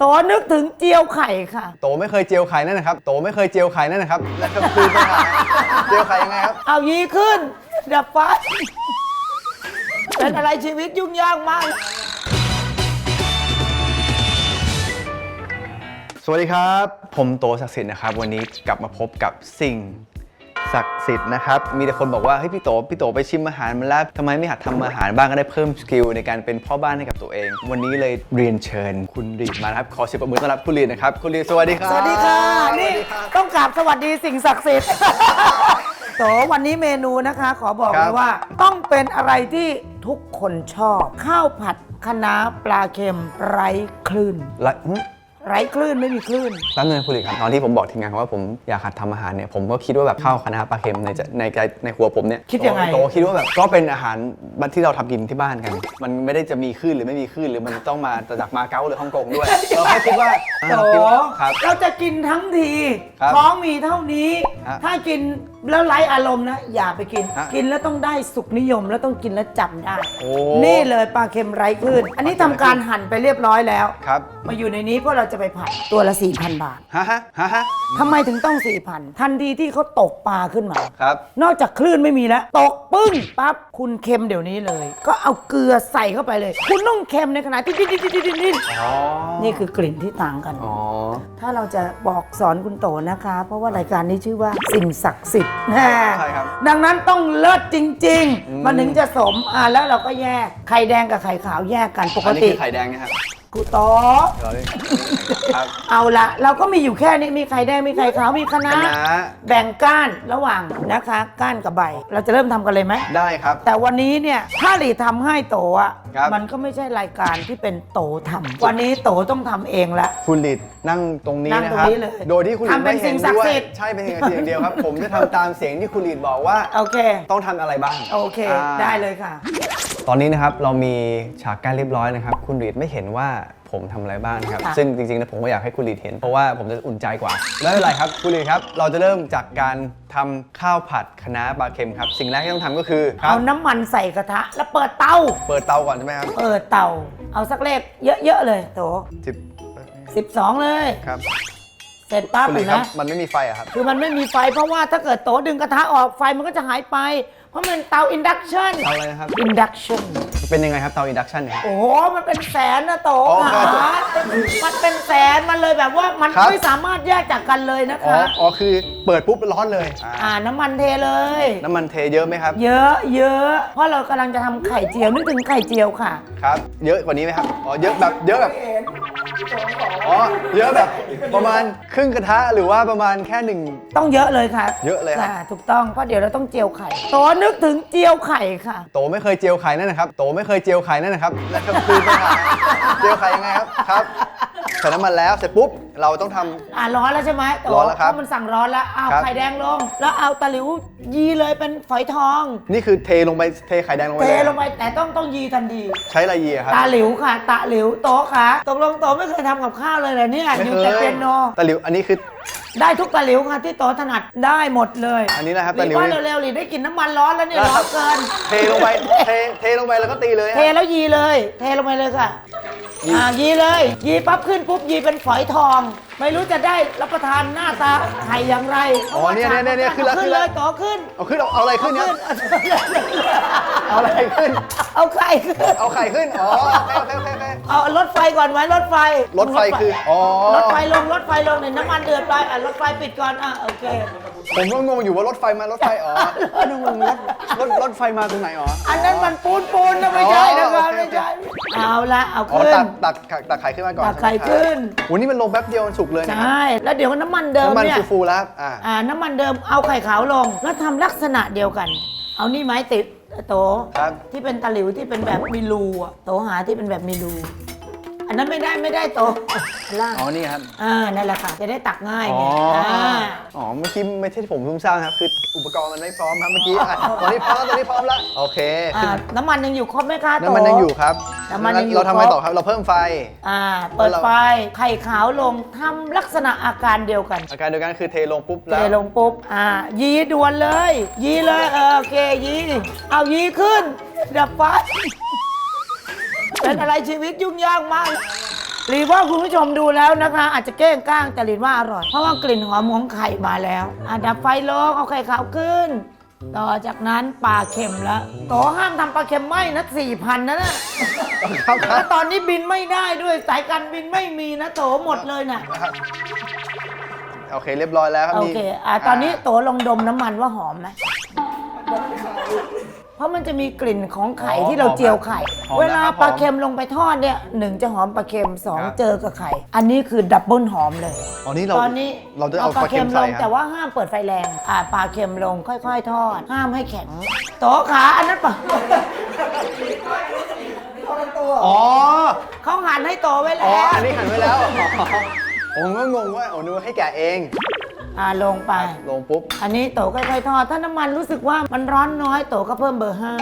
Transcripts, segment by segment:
โตนึกถึงเจียวไข่ค่ะ โตไม่เคยเจียวไข่นั่นนะครับ โตไม่เคยเจียวไข่นั่นนะครับแล้วก็คือปัญหาเจียวไข่ยังไงครับ เอายีขึ้น ดับไฟเป็นอะไรชีวิตยุ่งยากมาก สวัสดีครับ ผมโตศักดิ์สิทธิ์นะครับ วันนี้กลับมาพบกับสิ่ง ศักดิ์สิทธิ์นะครับ มีแต่คนบอกว่าเฮ้ยพี่โตพี่โตไปชิมอาหารมาแล้วทำไมไม่หัดทำอาหารบ้างก็ได้เพิ่มสกิลในการเป็นพ่อบ้านให้กับตัวเอง วันนี้เลยเรียนเชิญ คุณรีดมานะครับขอเสียงปรบมือต้อนรับคุณรีดนะครับคุณรีดสวัสดีครับสวัสดีค่ะสนี่วัสดีครับต้องกราบสวัสดีสิ่งศักดิ์สิทธิ์ โตวันนี้เมนูนะคะ ขอบอกครัเลบยว่า ต้องเป็นอะไรที่ทุกคนชอบ ข้าวผัดคะน้าปลาเค็มไร้คลื่นและหึ ไร้คลื่นไม่มีคลื่น แป๊บนึงคุณหลีครับตอนที่ผมบอกทีมงานว่าผมอยากหัดทำอาหารเนี่ยผมก็คิดว่าแบบข้าวคะน้าปลาเค็มในใจในใจในหัวผมเนี่ยคิดยังไง โตคิดว่าแบบก็เป็นอาหารที่เราทำกินที่บ้านกัน มันไม่ได้จะมีคลื่นหรือไม่มีคลื่นหรือมันต้องมาจากมาเก๊าหรือฮ่องกงด้วยเราแค่คิดว่าโตเราคิดว่าครับ เราจะกินทั้งทีครับท้องมีเท่านี้ ฮะ ถ้ากิน แล้วไร้อารมณ์นะ อย่าไปกิน ฮะ กินแล้วต้องได้สุขนิยมแล้วต้องกินแล้วจำได้ โอ้ นี่เลยปลาเค็มไร้คลื่น อันนี้ทำการหั่นไปเรียบร้อยแล้ว ครับมาอยู่ในนี้เพราะเราจะไปผัดตัวละ 4,000 บาทฮ่าฮ่าฮ่าฮ่าทำไมถึงต้อง 4,000 ทันทีที่เขาตกปลาขึ้นมา ครับ นอกจากคลื่นไม่มีแล้ว ตกปึ้งปั๊บคุณเค็มเดี๋ยวนี้เลย ก็เอาเกลือใส่เข้าไปเลย คุณต้องเค็มในขณะที่ดิ้นดิ้นดิ้นดิ้นดิ้นอ๋อนี่คือกลิ่นที่ต่างกัน อ๋อ ถ้าเราจะบอกสอนคุณโตนะคะ เพราะว่ารายการนี้ชื่อว่าสิ่งศักดิ์สิทธิ์แน่ใช่ครับดังนั้นต้องเลิศจริงอืมๆมันถึงจะสมอ่าแล้วเราก็แยกไข่แดงกับไข่ขาวแยกกันปกอันนี้ติ คือไข่แดงนะครับ กูโตเดี๋ยวนี้ครับ เอาละเราก็มีอยู่แค่นี้มีไข่แดงมีไข่ขาวมีคะน้าคะน้าแบ่งก้านระหว่างนะคะก้านกับใบ เราจะเริ่มทำกันเลยไหม ได้ครับ แต่วันนี้เนี่ยถ้าหลีทำให้โตอะครับ มันก็ไม่ใช่รายการที่เป็นโตทำวันนี้โตต้องทำเองละ คุณลิดนั่งตรงนี้นั่งนะตรงครับ นี้เลยโดยที่คุณลิดทำเป็นไม่เห็นสิ่งศักดิ์ด้วยสิทธิ์ ใช่เป็นสิ่งศักดิ์สิทธิ์อย่างเดียวครับ ผมจะทำตามเสียงที่คุณลิดบอกว่า โอเค ต้องทำอะไรบ้างโอเคาได้เลยค่ะ ตอนนี้นะครับเรามีฉากการเรียบร้อยนะครับ คุณรีดไม่เห็นว่า ผมทำอะไรบ้างนะครับค่ะซึ่งจริงๆแล้วผมก็อยากให้คุณรีดเห็น เพราะว่าผมจะอุ่นใจกว่าไม่เป็นไรครับคุณรีดครับ เราจะเริ่มจากการทำข้าวผัดคะน้าปลาเค็มครับ สิ่งแรกที่ต้องทำก็คือครัเอาบน้ำมันใส่กระทะ แล้วเปิดเตา เปิดเตาก่อนใช่ไหมครับเปิดเตา เอาสักเลขเยอะ ๆ เลยโตสิบ12 เลย ครับเสร็จปั๊บคุณรีเห็ดนคไหมรับมันไม่มีไฟอะครับ คือมันไม่มีไฟเพราะว่าถ้าเกิดโตดึงกระทะออกไฟมันก็จะหายไป เพราะมันเตาอินดักชันเตาอะไรนะครับ อินดักชัน เป็นยังไงครับเตาอินดักชันเนี่ยครับโอ้โหมันเป็นแสนนะโตอ๋อค่ะครับมันเป็นแสนมันเลยแบบว่ามันครับ ไม่สามารถแยกจากกันเลยนะอ๋อคะ อ๋อคือเปิดปุ๊บร้อนเลยอ่าอ่าน้ำมันเทเลย น้ำมันเทเยอะไหมครับเยอะเยอะเพราะเรากำลังจะทำไข่เจียวนึกถึงไข่เจียวค่ะ ครับ เยอะกว่านี้ไหมครับอ๋อเยอะแบบเยอะแบบอ๋อเยอะแบบประมาณครึ่งกระทะหรือว่าประมาณแค่หนึ่ง ต้องเยอะเลยค่ะเยอะเลยครับาถูกต้องเพราะเดี๋ยวเราต้องเจียวไข่โตนึกถึงเจียวไข่ค่ะ โตไม่เคยเจียวไข่นั่นนะครับ โตไม่ไม่เคยเจียวไข่นั่นนะครับแล้วก็คือปัญหาเจียวไข่ยังไงครับครับ ใส่น้ำมันแล้วเสร็จปุ๊บเราต้องทำอ่าร้อนแล้วใช่ไหมโตร้อนแล้วครับเพาะมันสั่งร้อนแล้วเอาครับไข่แดงลง แล้วเอาตะหลิวยีเลยเป็นฝอยทองนี่คือเทลงไปเทไข่แดงลงไปเทเลยลงไปแต่ต้องต้องยีทันทีใช้อะไรยีอะครับตาหลิวค่ะ ตาหลิวโตะค่ะตกลงโตไม่เคยทำกับข้าวเลยเหรอเนี่ยไม่อยู่เคยแต่เปียโน ตะหลิวอันนี้คือ ได้ทุกตาหลิวค่ะที่โตถนัดได้หมดเลยอันนี้นะครับรีตะหลิว ว่าเร็วๆหลีได้กลินน้ำมันร้อนแล้วเนี่ยร้อนเกิน เทลงไปเทเทลงไปแล้วก็ตีเลยเทแล้วยีเลย เทลงไปเลยค่ะ อ่ายีเลย ยีปั๊บขึ้นปุ๊บยีเป็นฝอยทอง ไม่รู้จะได้รับประทานหน้าตาไข่อย่างไรอ๋อเนี่ยเนี่ยเนี่ยเนี่ยขึ้นแล้วขึ้นขึ้นแล้เลว ยต่อขึ้นเอาขึ้นเอาเอาอะไรขึ้นเนี่ยเอาเอาอะไรขึ้น เอาไข่ขึ้นเอาไข่ขึ้น อ๋อโอเคโอเคโอเค เอารถไฟก่อนไว้รถไฟรถไฟคืออ๋อ รถไฟลงรถไฟลงเนี่ยน้ำมันเดือดไปอะรถไฟปิดก่อนอะโอเคผมก็งงอยู่ว่ารถไฟมารถไฟอ๋อนึกงงรถรถรถไฟมาตรงไหนอ๋อ อันนั้นมันปูนปูนนะไม่ใช่นะครับอ๋อโอเคไม่ใช่ เอาละเอาอ๋อขึ้นตักตักตักตักไข่ขึ้นมาก่อนตักไข่ใช่หมครับขึ้นโอ้นี่มันลงแป๊บเดียวมันสุกเลยใชนะครับ่แล้วเดี๋ยวน้ำมันเดิมน้ำมันเนี่ยฟูๆแล้วครับอ่าอ่าน้ำมันเดิมเอาไข่ขาวลง แล้วทำลักษณะเดียวกัน เอานี่ไม้ติดโตครับที่เป็นตะหลิวที่เป็นแบบมีรูอะโตหาที่เป็นแบบมีรู อันนั้นไม่ได้ไม่ได้โตอันล่างอ๋อนี่ครับ อ่านั่นแหละค่ะ จะได้ตักง่ายอ๋อไงอ่าอ๋อเมื่อกี้ไม่ใช่ผมซุ่มซ่ามนะครับ คืออุปกรณ์มันไม่พร้อมครับเมื่อกี้อะตอนนี้พร้อมแล้วตอนนี้พร้อมแล้วโอเคอ่าขึ้นน้ำมันยังอยู่ครบไหมคะโตน้ำมันยังอยู่ครับน้ำมันยังอยู่ เราทำไงครบต่อครับ เราเพิ่มไฟ อ่า เปิดไฟไข่ขาวลงทำลักษณะอาการเดียวกันอาการเดียวกันคือเทลงปุ๊บเทแล้วลงปุ๊บ อ่า ยีด่วนเลย ยีเลยเออโอเคยีเอายีขึ้นดับไฟ เป็นอะไรชีวิตยุ่งยากมากหรือว่าคุณผู้ชมดูแล้วนะคะ อาจจะเก้งก้างแต่หลินว่าอร่อย เพราะว่ากลิ่นหอมของไข่มาแล้วอะดับไฟลงเอาไข่ขาวขึ้น ต่อจากนั้นปลาเค็มแล้วโตห้ามทำปลาเค็มไหมนะสี่พันนะน่ะครับครัแล้บวตอนนี้บินไม่ได้ด้วยสายการบินไม่มีนะโตหมดเลยน่ะโอเคเรียบร้อยแล้วครับโอนี่เคอะตอนนี้โตลองดมน้ำมันว่าหอมไหมเพ ราะมันจะมีกลิ่นของไข่ที่เราเจียวไข่ หอมเวลานะครับปลาหอมเค็มลงไปทอดเนี่ยหนึ่งจะหอมปลาเค็มสองครับ เจอกับไข่ อันนี้คือดับเบิลหอมเลย อ๋อนี่เราตอนนี้เราจะเอาปลาปลาเค็เค็มมใส่ลงครับแต่ว่าห้ามเปิดไฟแรงอ่าปลาเค็มลงค่อย ๆ ทอด ห้ามให้แข็งโตะขาอันนั้นปะอ๋อ เขาหั่นให้โตไว้อ๋อ แล้วอันนี้หันไว้แล้วผมก็งงว่าโอ้นึกว่าให้แกะเอง อ่าลงไป ลงปุ๊บ อันนี้โตค่อยๆทอด ถ้าน้ำมันรู้สึกว่ามันร้อนน้อยโตก็เพิ่มเบอร์ห้า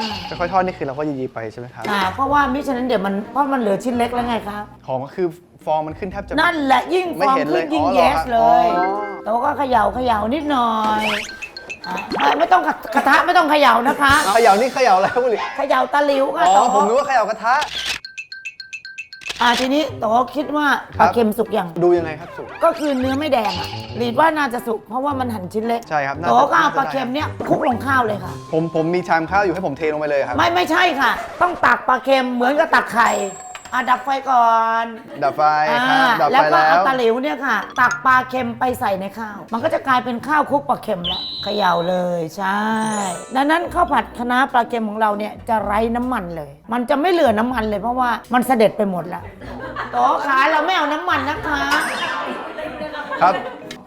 ค่อยๆทอดนี่คือเราก็ยีๆไปใช่ไหมครับ อ่าเพราะว่ามิฉะนั้นเดี๋ยวมันเพราะมันเหลือชิ้นเล็กแล้วไงครับหอมก็คือฟองมันขึ้นแทบจะ นั่นแหละยิ่งไม่ฟองเห็นเลขึ้ยนยิ่งอ๋อเหรเยอสครับเลย อ๋อ โตก็เขย่าเขย่านิดหน่อยอะไม่ไม่ต้องกระกระทะไม่ต้องเขย่านะคะ เขย่านี่เขย่าแล้วคุณลิเขย่าตะหลิวค่ะอ๋โตอผมนึกว่าเขย่ากระทะ อ่าทีนี้โตคิดว่าครัปบลาเค็มสุกยัง ดูยังไงครับสุก ก็คือเนื้อไม่แดงอะหลีดว่าน่าจะสุกเพราะว่ามันหั่นชิ้นเล็กใช่ครับน่าโตจะก็เอาน่าจะปลาเค็มเนี่ยคลุกลงข้าวเลยค่ะ ผมผมมีชามข้าวอยู่ให้ผมเทลงไปเลยครับ ไม่ไม่ใช่ค่ะ ต้องตักปลาเค็มเหมือนกับตักไข่ อะดับไฟก่อนดับไฟครับอ่าดับแล้วไฟก็แล้เอาวตะหลิวเนี่ยค่ะ ตักปลาเค็มไปใส่ในข้าว มันก็จะกลายเป็นข้าวคลุกปลาเค็มแล้วเขย่าเลยใช่ ดังนั้นข้าวผัดคะน้าปลาเค็มของเราเนี่ยจะไร้น้ำมันเลย มันจะไม่เหลือน้ำมันเลยเพราะว่ามันเสด็จไปหมดแล้วโตขาเราไม่เอาน้ำมันนะคะ ครับ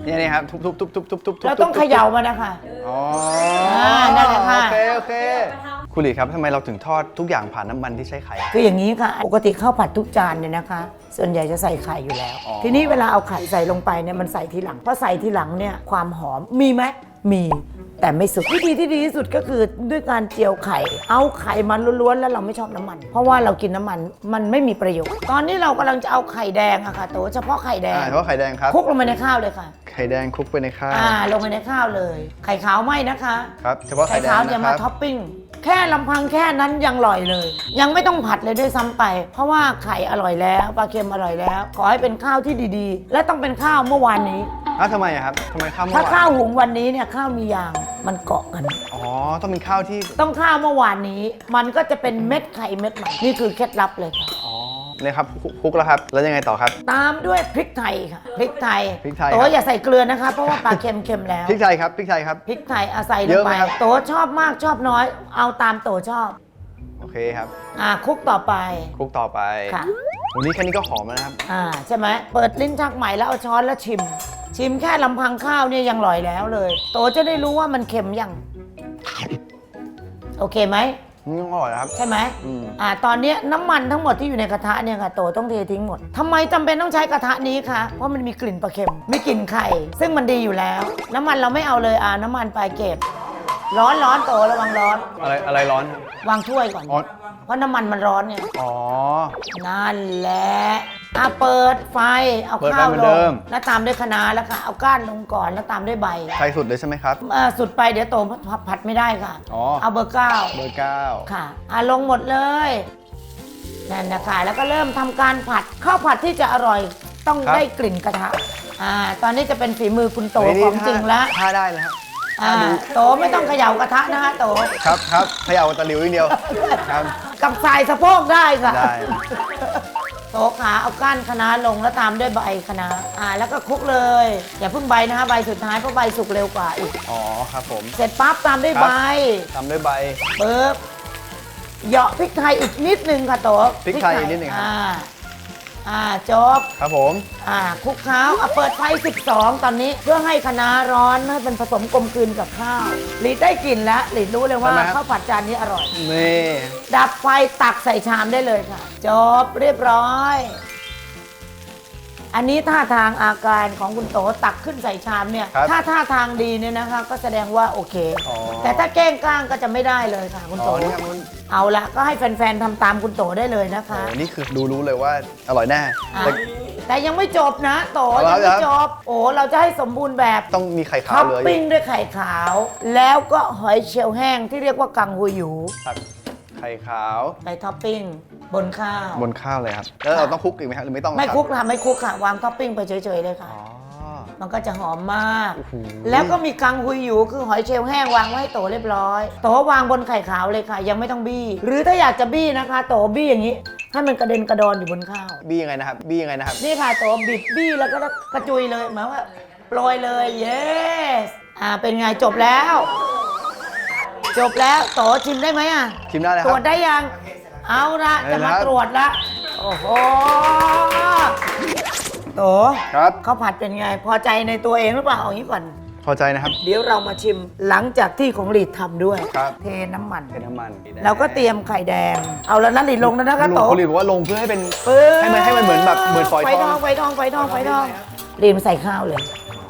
นี่นี่ครับทุบทุบทุบทุบทุบทุบทุบเราต้องเขย่ามันนะคะ อ๋ออ่านั่นแหละค่ะ โอเคโอเค คุณหลีครับทำไมเราถึงทอดทุกอย่างผ่านน้ำมันที่ใช้ไข่ คืออย่างนี้ค่ะ ปกติข้าวผัดทุกจานเนี่ยนะคะ ส่วนใหญ่จะใส่ไข่อยู่แล้ว อ๋อ ทีนี้เวลาเอาไข่ใส่ลงไปเนี่ยมันใส่ทีหลังเพราะใส่ทีหลังเนี่ยความหอมมีไหมมีแต่ไม่สุดวิธีที่ดีที่สุดก็คือด้วยการเจียวไข่ เอาไข่มันล้วนๆแล้วเราไม่ชอบน้ำมัน เพราะว่าเรากินน้ำมันมันไม่มีประโยชน์ ตอนนี้เรากำลังจะเอาไข่แดงอะค่ะตัวเฉพาะไข่แดอ่างเฉพาะไข่แดงครับ คลุกลงไปในข้าวเลยค่ะ ไข่แดงคลุกไปในข้าวอ่าลงไปในข้าวเลย ไข่ขาวไม่นะคะ ครับ เฉพาะไข่ไข่แดขางวจะนะคมารับท็อปปิ้ง แค่ลำพังแค่นั้นยังอร่อยเลย ยังไม่ต้องผัดเลยด้วยซ้ำไป เพราะว่าไข่อร่อยแล้วปลาเค็มอร่อยแล้ว ขอให้เป็นข้าวที่ดีๆ และต้องเป็นข้าวเมื่อวานนี้อ้าวทำไมอะครับทำไมข้าวเมื่อถ้าวานข้าวหุงวันนี้เนี่ยข้าวมียางมันเกาะกัน อ๋อ ต้องเป็นข้าวที่ต้องข้าวเมื่อวานนี้ มันก็จะเป็นเม็ดไข่เม็ดใหม่นี่คือเคล็ดลับเลยค่ะอ๋อ เนี่ยครับคลุกคลุกแล้วครับ แล้วยังไงต่อครับ ตามด้วยพริกไทยค่ะพริกไทยพริกไทยโตครับอย่าใส่เกลือนะคะ เพราะว่าปลาเค็มเค็มแล้วพริกไทยครับพริกไทยครับพริกไทยอาศัยลเยงอะไหไปมครับโตชอบมากชอบน้อย เอาตามโตชอบ โอเคครับ อ่าคลุกต่อไปคลุกต่อไปค่ะวันนี้แค่นี้ก็หอมแล้วนะครับอ่าใช่ไหมเปิดลิ้นชักใหม่แล้วเอาช้อนแล้วชิม ชิมแค่ลำพังข้าวเนี่ยยังอร่อยแล้วเลย โตจะได้รู้ว่ามันเค็มยังโอเคไหม นี่ก็อร่อยนะครับ ใช่ไหมอืม อ่าตอนเนี้ยน้ำมันทั้งหมดที่อยู่ในกระทะเนี่ยค่ะโตต้องเททิ้งหมดทำไมจำเป็นต้องใช้กระทะนี้คะ เพราะมันมีกลิ่นปลาเค็ม มีกลิ่นไข่ ซึ่งมันดีอยู่แล้ว น้ำมันเราไม่เอาเลยอ่าน้ำมันไปเก็บ ร้อนร้อนโตระวังร้อน อะไรอะไรร้อนครับวางถ้วยก่อน อ๋อ เพราะน้ำมันมันร้อนไงอ๋อ นั่นแหละอะเปิดไฟ เอาเปิดไฟข้าวเหมืลอนเดิงม แล้วตามด้วยคะน้าแล้วค่ะ เอาก้านลงก่อนแล้วตามด้วยใบใส่สุดเลยใช่ไหมครับ เอ่อสุดไปเดี๋ยวโตผัดไม่ได้ค่ะ อ๋อ เอาเบอร์เก้า เบอร์เก้าค่ะอะลงหมดเลยนั่นนะคะ แล้วก็เริ่มทำการผัดข้าวผัดที่จะอร่อยต้องได้กลิ่นกระทะอ่าตอนนี้จะเป็นฝีมือคุณโตเฮ้ยนี่ของจริงแล้วท่าได้แล้วครับ อ่าโตไม่ต้องเขย่ากระทะนะคะโตครับครับเขย่าตะหลิวอย่างเดียวครับกับสายสะโพกได้ค่ะได้โตขาเอาก้านคะน้าลงแล้วตามด้วยใบคะน้าอ่าแล้วก็คลุกเลย อย่าเพิ่งใบนะคะใบสุดท้ายเพราะใบสุกเร็วกว่าอีกอ๋อครับผม เสร็จปั๊บตามด้วยครับใบตามด้วยใบปึ๊บเหยาะพริกไทยอีกนิดนึงค่ะโตพริกไทยอีกนิดหนึ่งครับ อ่าอ่าจบครับผม อ่าคลุกเคล้าเอาเปิดไฟ 12 ตอนนี้เพื่อให้คะน้าร้อนให้เป็นผสมกลมกลืนกับข้าวหลีดได้กลิ่นแล้วหลีดรู้เลยว่าทำไมครับข้าวผัดจานนี้อร่อย นี่ ดับไฟตักใส่ชามได้เลยค่ะ จบเรียบร้อย อันนี้ท่าทางอาการของคุณโตตักขึ้นใส่ชามเนี่ย ครับถ้าท่าทางดีเนี่ยนะคะ ก็แสดงว่าโอเค อ๋อ แต่ถ้าแกล้งกล้างก็จะไม่ได้เลยค่ะคุณอ๋โต อนี่ครับมันเอาละก็ให้แฟนๆทำตามคุณโตได้เลยนะคะโอ้นี่คือดูรู้เลยว่าอร่อยแน่อะแต่ แต่ยังไม่จบนะโตเอายังแล้วไม่จบ โอ้เราจะให้สมบูรณ์แบบต้องมีไข่ขาท็วอปเหลยปิ้งด้วยไข่ขาว แล้วก็หอยเชลล์แห้งที่เรียกว่ากังหูหยูครับไข่ขาวใส่ท็อปปิ้ง บนข้าว บนข้าวเลยครับ แล้วเราต้องคลุกอีกไหมครับหรือไม่ต้องไม่รับคลุกค่ะไม่คลุกค่ะ วางท็อปปิ้งไปเฉยๆเลยค่ะ อ๋อ มันก็จะหอมมาก โอ้โห แล้วก็มีกังฮุยหยูคือหอยเชลล์แห้งวางไว้ให้โตเรียบร้อย โตวางบนไข่ขาวเลยค่ะ ยังไม่ต้องบี้ หรือถ้าอยากจะบี้นะคะ โตบี้อย่างนี้ให้มันกระเด็นกระดอนอยู่บนข้าว บี้ยังไงนะครับบี้ยังไงนะครับ นี่ค่ะโตบิดบี้แล้วก็กระจุยเลยหมายว่าโปรยเลย yes อ่าเป็นไงจบแล้ว จบแล้วโตชิมได้ไหมอะชิมได้เลยตครรัวบจได้ยัง เอาละได้จะมาแล้วตรวจละ โอ้โหโตครับ ข้าวผัดเป็นไง พอใจในตัวเองหรือเปล่าเอางี้ก่อน พอใจนะครับ เดี๋ยวเรามาชิมหลังจากที่ของหลีดทำด้วย ครับ เทน้ำมันเป็นน้ำมันเราก็เตรียมไข่แดง เอาแล้วนั่นหลีดลงแล้วนะคะลุงโตคุณลีบอกว่าลงเพื่อให้เป็น ปึ๊บให้มันให้มันเหมือนแบบเหมือนฝอยไฟททอองง ไฟทองไฟทองไฟทองหลีดมาใส่ข้าวเลย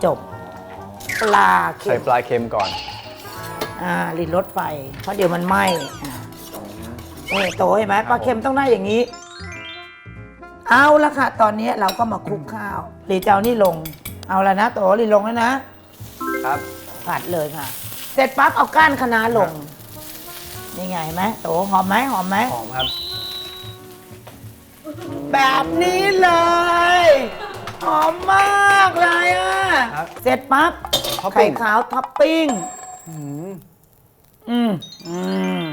จบ ปลาเค็ใส่มปลายเค็มก่อน อ่าหลีดลดไฟ เพราะเดี๋ยวมันไหม้อ่า นี่โตเห็นไหมปลาเค็มต้องได้อย่างนี้ เอาละค่ะ ตอนนี้เราก็มาคลุกข้าวหลีดจะเอานี่ลง เอาละนะโตหลีดลงแล้วนะครับ ผัดเลยค่ะ เสร็จปั๊บเอาก้านคะน้าลง นี่ไงเห็นไหมโตหอมไหมหอมไหมหอมครับ แบบนี้เลยหอมมากเลยอะครับเสร็จปั๊บท็อปปิ้ไข่งขาวท็อปปิ้ง อืม อืมอืม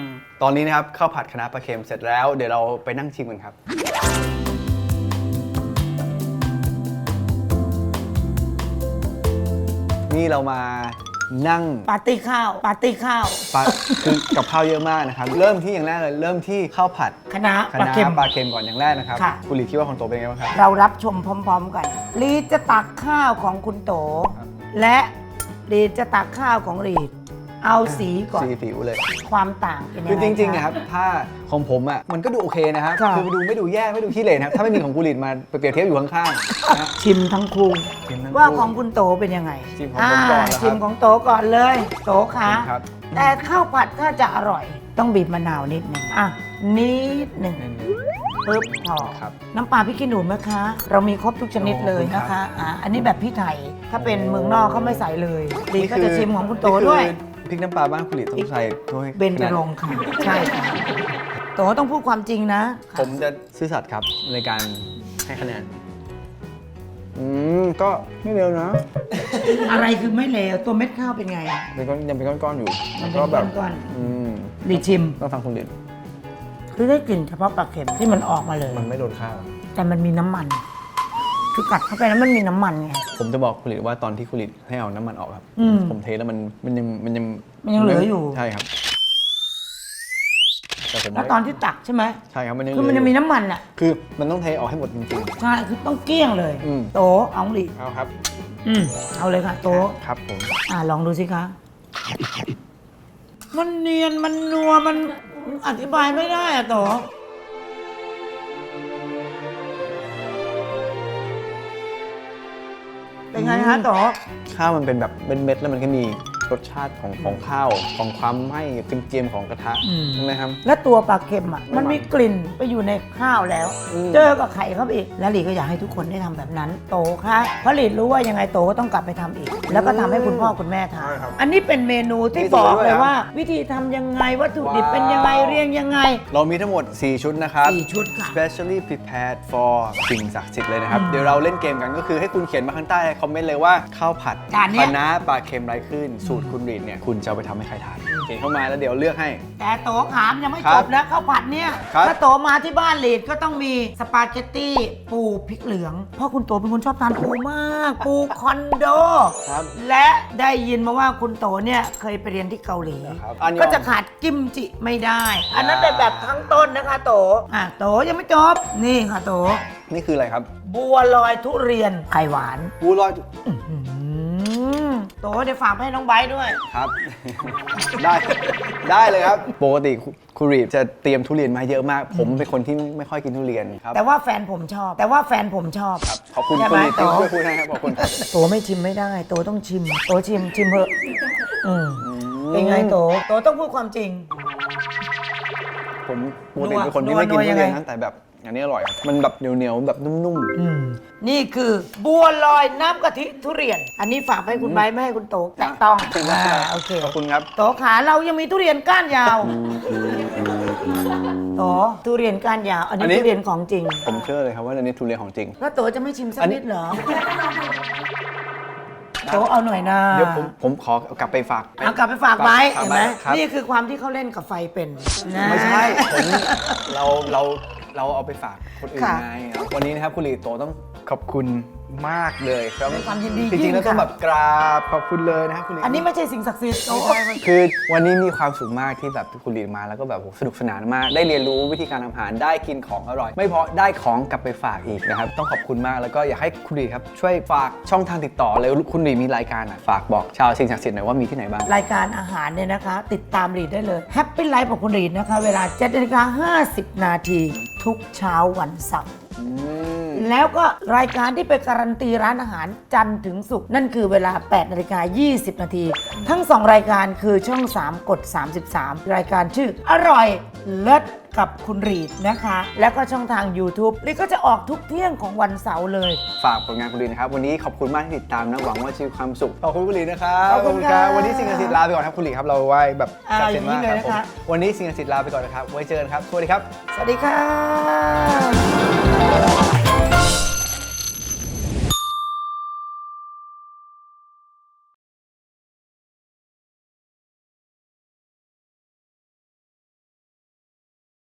ตอนนี้นะครับข้าวผัดคะน้าปลาเค็มเสร็จแล้วเดี๋ยวเราไปนั่งชิมกันครับ นี่เรามานั่งปาร์ตี้ข้าว ปาร์ตี้ข้าวปลาคือกับข้าวเยอะมากนะครับ เริ่มที่อย่างแรกเลยเริ่มที่ข้าวผัดคณะคะปลาน้าเค็ม ปลาเค็มก่อนอย่างแรกนะครับค่ะ คุณหลีคิดว่าคนโตเป็นไงบ้างครับ เรารับชมพร้อม ๆ กัน ลีดจะตักข้าวของคุณโตครับและลีดจะตักข้าวของลีด เอาสีก่อน สีผิวเลย ความต่างเป็นยังไงคือจริงๆะนะครับถ้าของผมอะมันก็ดูโอเคนะครับค่ะ คือดูไม่ดูแย่ไม่ดูขี้เหร่นะครับถ้าไม่มีของกุหลิตมาเปรียบเทียบอยู่ข้างๆนะ ชิมทั้งคู่ชิมทั้งคู่ว่าของคุณโตเป็นยังไงชิมของผมก่อนนะครับชิมของโตก่อนเลย โตคะครับ แต่ข้าวผัดถ้าจะอร่อย ต้องบีบมะนาวนิดหนึ่งอะนิดหนึ่งปึ๊บพอครับน้ำปลาพริกขี้หนูไหมคะ เรามีครบทุกชนิดเลยนะคะอะอันนี้แบบพี่ไทยถ้าเป็นเมืองนอกเขาไม่ใส่เลยดีก็จะชิมของคุณโตด้วย พริกน้ำปลาบ้านกุหลิตต้องใส่ด้วยเบนจรงค์ค่ะ ใช่ค่ะโตต้องพูดความจริงนะ ผมจะซื่อสัตย์ครับในการให้คะแนน อืม ก็ไม่เร็วนะอะไรคือไม่เลวตัวเม็ดข้าวเป็นไง เป็นก้อนยังเป็นก้อนๆอยู่มันแล้วเป็นก็แบบก้อนอืมๆดีชิม ต้องฟังคุณลิตคือได้กลิ่นเฉพาะปลาเค็มที่มันออกมาเลย มันไม่โดนข้าวแต่มันมีน้ำมัน คือกัดเข้าไปแล้วมันมีน้ำมันไง ผมจะบอกคุณลิตว่าตอนที่คุณลิตให้เอาน้ำมันออกครับ อืมผมเทแล้วมันมันยังมันยังมันยังเหลืออยู่ ใช่ครับแต่ผมแล้วตอนที่ตักใช่ไหมใช่ครับมันยังคือมันจะมีน้ำมันอะคือมันต้องเทออกให้หมดจริง ใช่คือต้องเกลี้ยงเลย อืม โตเอาหลีๆเอาครับอืมเอาเลยค่ะ โตครับผม อ่าลองดูสิคะ มันเนียนมันนัวมันอธิบายไม่ได้อะโต เป็นไงฮะต่อข้าวมันเป็นแบบเป็นเม็ดแล้วมันก็มี รสชาติของของข้าวของความไหม้เกรียมๆของกระทะอืม ใช่ไหมครับ และตัวปลาเค็มอะไม่มันมีกลิ่นไปอยู่ในข้าวแล้ว อืม เจอกับไข่เข้าไปอีก แล้วหลีก็อยากให้ทุกคนได้ทำแบบนั้น โตค่ะเพราะหลีรู้ว่ายังไงโตก็ต้องกลับไปทำอีก แล้วก็ทำให้คุณพ่อคุณแม่ทานใช่ครับอันนี้เป็นเมนูที่มีบสูตรอกด้วยเลยเหรอว่า วิธีทำยังไงวัตถุดิบเป็นยังไงว้าวเรียงยังไง เรามีทั้งหมด 4 ชุดนะครับ สี่ชุดค่ะ specially prepared for สิ่งศักดิ์สิทธิ์เลยนะครับอืมเดี๋ยวเราเล่นเกมกันก็คือให้คุณเขียนมาข้างใต้คอมเมนต์เลยว่า ข้าวผัดจานเนี้ย คะน้าปลาเค็มไร้คลื่นสูตรคุณรีดเนี่ยคุณจะเอาไปทำให้ใครทานเขียนเข้ามาแล้วเดี๋ยวเลือกให้ แต่โตขามยังไม่ครัจบบนะข้าวผัดเนี่ย ครับถ้าโตมาที่บ้านหลีดก็ต้องมีสปาเกตตี้ปูพริกเหลือง เพราะคุณโตเป็นคนชอบทานปูมาก ปูคอนโด ครับ และได้ยินมาว่าคุณโตเนี่ยเคยไปเรียนที่เกาหลี ครับอันยอง ก็จะขาดกิมจิไม่ได้ อันนั้นเป็นแบบทั้งต้นนะคะโตอะโตยังไม่จบ นี่ค่ะโต นี่คืออะไรครับบัวลอยทุเรียนไข่หวาน บูรอยอื้อหือ โตเดี๋ยวฝากไปให้น้องไบร์ทด้วย ครับ ได้ได้เลยครับ ปกติคุณรีดจะเตรียมทุเรียนมาเยอะมาก ผมเป็นคนที่ไม่ค่อยกินทุเรียนครับแต่ว่าแฟนผมชอบ แต่ว่าแฟนผมชอบครับขอบคุณใช่คุไหณมรีดที่โตช่วยพูดให้ครับขอบคุณครับโตไม่ชิมไม่ได้ โตต้องชิม โตชิมชิมเถอะอืมเป็นไงโต โตต้องพูดความจริง ผมปกติเป็นคนที่นัวไม่กินนัวทุยังเรียนไงนะแต่แบบ อันนี้อร่อยครับมันแบบเหนียวๆแบบนุ่มอืมนี่คือบัวลอยน้ำกะทิทุเรียน อันนี้ฝากให้คุณไบร์ทไม่ให้คุณโตๆแตะต้องขบคุณอ่าครับโอเคขอบคุณครับ โตขาเรายังมีทุเรียนก้านยาว โตโตทุเรียนก้านยาว อันนี้อันนี้ ทุเรียนของจริง ผมเชื่อเลยครับว่าอันนี้ทุเรียนของจริง แล้วโตจะไม่ชิมสักอันนี้ นิดเหรอ โตเอาหน่อยนะเดี๋ยวผมผมขอกลับไปฝากเอากลับไปฝากไว้ฝากเห็นไหมครับ นี่คือความที่เขาเล่นกับไฟเป็นนะ ไม่ใช่ ผมเราเรา เราเอาไปฝากคนอื่นค่ะ ไงวันนี้นะครับคุณหลีโตต้อง ขอบคุณมากเลยครับด้วยความยินดีจริงๆแล้วต้องค่ะ แบบกราบขอบคุณเลยนะครับคุณหลีอันนี้ไม่ใช่สิ่งศักดิ์สิทธิ์โตคือวันนี้มีความสุขมากที่แบบคุณหลีมาแล้วก็แบบโหสนุกสนานมาก ได้เรียนรู้วิธีการทำอาหารได้กินของอร่อย ไม่พอได้ของกลับไปฝากอีกนะครับต้องขอบคุณมากแล้วก็อยากให้คุณหลีครับช่วยฝากช่องทางติดต่อเลยคุณหลีมีรายการอะฝากบอกชาวสิ่งศักดิ์สิทธิ์หน่อยว่ามีที่ไหนบ้าง รายการอาหารเนี่ยนะคะ ติดตามรีดได้เลย Happy Life ของคุณรีดนะคะ เวลา7นาฬิกา50 นาที ทุกเช้าวันเสาร์ อืม แล้วก็รายการที่ไปการันตีร้านอาหารจันทร์ถึงศุกร์นั่นคือเวลา 8นาฬิกา20 นาที ทั้ง 2 รายการคือช่อง 3 กด 33 รายการชื่อ อร่อยเลิศกับคุณรีดนะคะ แล้วก็ช่องทาง YouTube รีดก็จะออกทุกเที่ยงของวันเสาร์เลย ฝากผลงานคุณลีนะครับ วันนี้ขอบคุณมากที่ติดตามนะหวังว่าจะมีความสุขขอบคุณคุณลีนะครับขอบคุณค่ะวันนี้สิ่งศักดิ์สิทธิ์ลาไปก่อนครับคุณลีครับเราไหว้แบบอ่าศักดิ์สิทธิ์มากอย่างนี้เลยครับผมนะคะวันนี้สิ่งศักดิ์สิทธิ์ลาไปก่อนนะครับไว้เจอกันครับสวัสดีครับ สวัสดีค่ะ